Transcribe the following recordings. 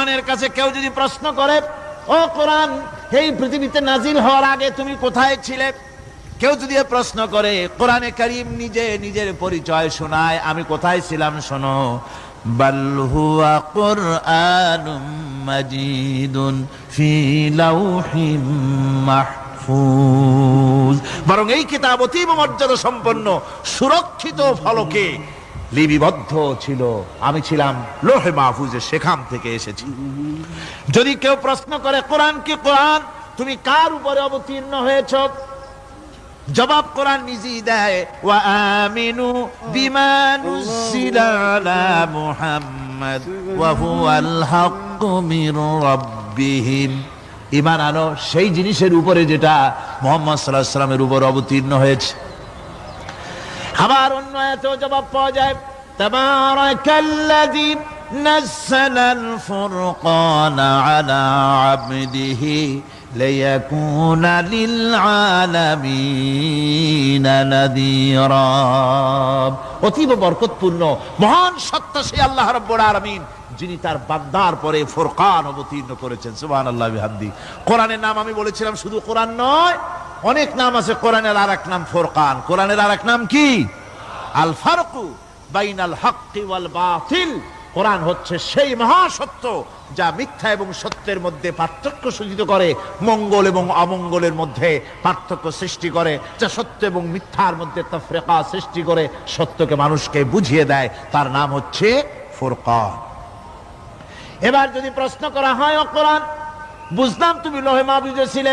কোরআনের কাছে কেউ যদি প্রশ্ন করে, ও কোরআন, এই পৃথিবীতে নাজিল হওয়ার আগে তুমি কোথায় ছিলে? কেউ যদি প্রশ্ন করে, কোরআনে করিম নিজে নিজের পরিচয় শোনায়, আমি কোথায় ছিলাম শোনো? বরং এই কিতাব অতীব মর্যাদা সম্পন্ন সুরক্ষিত ফলকে লিপিবদ্ধ ছিল। আমি ছিলাম লোহে মাহফুজে সেখান থেকে এসেছি। যদি কেউ প্রশ্ন করে, কোরআন কি কোরআন? তুমি কার উপরে অবতীর্ণ হয়েছ? জবাব কোরআন নিজেই দেয়, ওয়া আমিনু বিমা নুজিলা আলা মুহাম্মদ, ওয়া হুয়াল হাক্কু মির রাব্বিহিম। ঈমান আনো, সেই জিনিসের উপরে যেটা মুহাম্মদ সাল্লাল্লাহু আলাইহি সাল্লামের উপর অবতীর্ণ হয়েছে। আবার অন্য এতেও জবাব পাওয়া যায় তাবারাকাল্লাযী نزل الفرقان على عبده ليكون للعالمين نذيرا অতীব বরকতপূর্ণ মহান সত্তা সেই আল্লাহ রাব্বুল আলামিন যিনি তার বান্দার পরে ফোরকান অবতীর্ণ করেছেন সুবহানাল্লাহ বিহামদি কোরআনের নাম আমি বলেছিলাম শুধু কোরআন নয় অনেক নাম আছে, কোরআনের আর এক নাম ফোরকান। কোরআনের আর এক নাম কি? আল ফারকু বাইনাল হাক্কি ওয়াল বাতিল। কোরআন হচ্ছে সেই মহাসত্য যা মিথ্যা এবং সত্যের মধ্যে পার্থক্য সূচিত করে, মঙ্গল এবং অমঙ্গলের মধ্যে পার্থক্য সৃষ্টি করে, যা সত্য এবং মিথ্যার মধ্যে তফরেকা সৃষ্টি করে, সত্যকে মানুষকে বুঝিয়ে দেয়। তার নাম হচ্ছে ফোরকান। এবার যদি প্রশ্ন করা হয় ও কোরআন বুঝলাম তুমি লোহে মাহবুজে ছিলে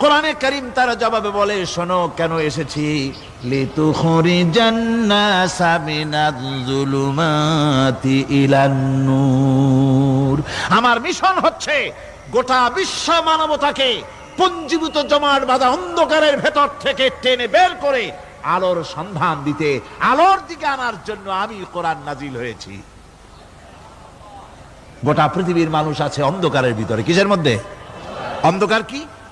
কোরআনে করিম তার জবাবে বলে, শোনো, কেন এসেছি? ইলান আমার মিশন হচ্ছে গোটা বিশ্ব মানবতাকে পঞ্জীভূত জমাট বাঁধা অন্ধকারের ভেতর থেকে টেনে বের করে আলোর সন্ধান দিতে, আলোর দিকে আনার জন্য আমি কোরআন নাজিল হয়েছি। গোটা পৃথিবীর মানুষ আছে অন্ধকারের ভিতরে। কিসের মধ্যে? অন্ধকার কি?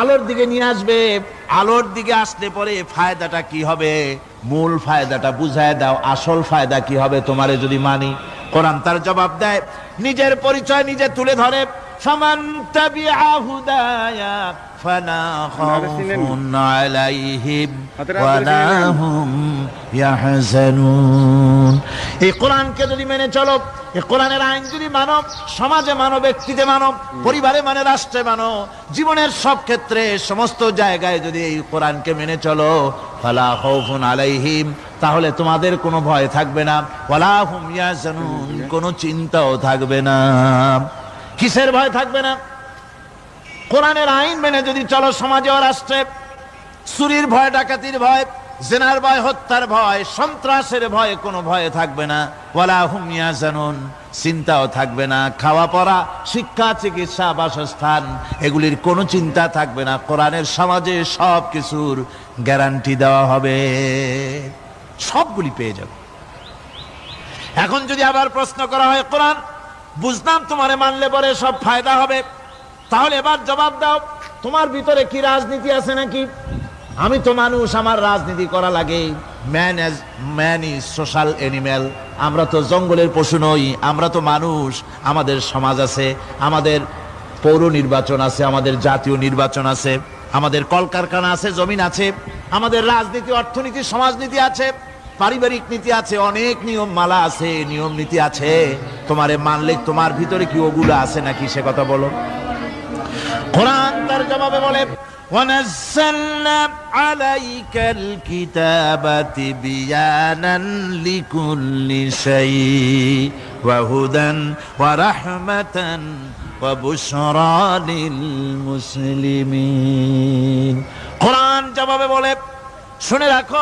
আলোর দিকে নিয়ে আসবে। আলোর দিকে আসলে পরে ফায়দাটা কি হবে? মূল ফায়দাটা বুঝায় দাও, আসল ফায়দা কি হবে তোমারে যদি মানি। কোরআন তার জবাব দেয়, নিজের পরিচয় নিজে তুলে ধরে। সমান তাবিআ হুদায়া ফালা খাউফুন আলাইহিম ওয়ালা হুম ইয়াহজানুন এই কোরআনকে যদি মেনে চলো এই কোরআনের আইন যদি মানব সমাজে মানব ব্যক্তিতে মানব পরিবারে মানে রাষ্ট্রে মানো জীবনের সব ক্ষেত্রে সমস্ত জায়গায় যদি এই কোরআনকে মেনে চলো ফালা খাউফুন আলাইহিম তাহলে তোমাদের কোনো ভয় থাকবে না ওয়ালা হুম ইয়াহজানুন কোনো চিন্তাও থাকবে না। কিসের ভয় থাকবে না? কোরআনের আইন মেনে যদি চলো সমাজে ও রাষ্ট্রে, চুরির ভয়, ডাকাতির ভয়, জেনার ভয়, হত্যার ভয়, সন্ত্রাসের ভয় কোনো ভয় থাকবে না। ওয়ালা হুমিয়া জানুন চিন্তাও থাকবে না। খাওয়া, পড়া, শিক্ষা, চিকিৎসা, বাসস্থান, এগুলির কোনো চিন্তা থাকবে না। কোরআনের সমাজে সব কিছুর গ্যারান্টি দেওয়া হবে। সবগুলি পেয়ে যাবে। এখন যদি আবার প্রশ্ন করা হয়, কোরআন বুঝলাম তোমারে মানলে পরে সব ফায়দা হবে। তাহলে এবার জবাব দাও, তোমার ভিতরে কি রাজনীতি আছে নাকি? আমি তো মানুষ, আমার রাজনীতি করা লাগে। Man as man is social animal আমরা তো জঙ্গলের পশু নই, আমরা তো মানুষ। আমাদের সমাজ আছে, আমাদের পৌর নির্বাচন আছে, আমাদের জাতীয় নির্বাচন আছে, আমাদের কলকারখানা আছে, জমিন আছে, আমাদের রাজনীতি, অর্থনীতি, সমাজনীতি আছে। পারিবারিক নীতি আছে অনেক নিয়ম মালা আছে নিয়ম নীতি আছে তোমারে মানলে তোমার ভিতরে কি ওগুলো আছে নাকি সে কথা বলো কোরআন তার জবাবে বলে ونزلنا عليك الكتاب تبيانا لكل شيء وهدى ورحمة وبشرى للمسلمين কোরআন জবাবে বলে শুনে রাখো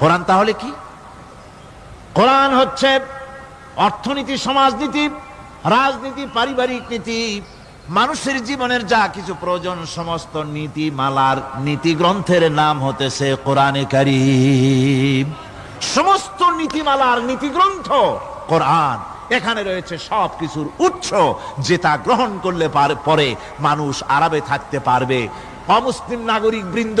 কোরআন তাহলে কি? কোরআন হচ্ছে অর্থনীতি, সমাজনীতি, রাজনীতি, পারিবারিক নীতি, মানুষের জীবনের যা কিছু প্রয়োজন, সমস্ত নীতি মালার নীতি গ্রন্থের নাম হতেছে কোরআনে কারিম। সমস্ত নীতিমালার নীতি গ্রন্থ কোরআন। এখানে রয়েছে সব কিছুর উৎস যে তা গ্রহণ করলে পরে মানুষ আরামে থাকতে পারবে। অমুসলিম নাগরিক বৃন্দ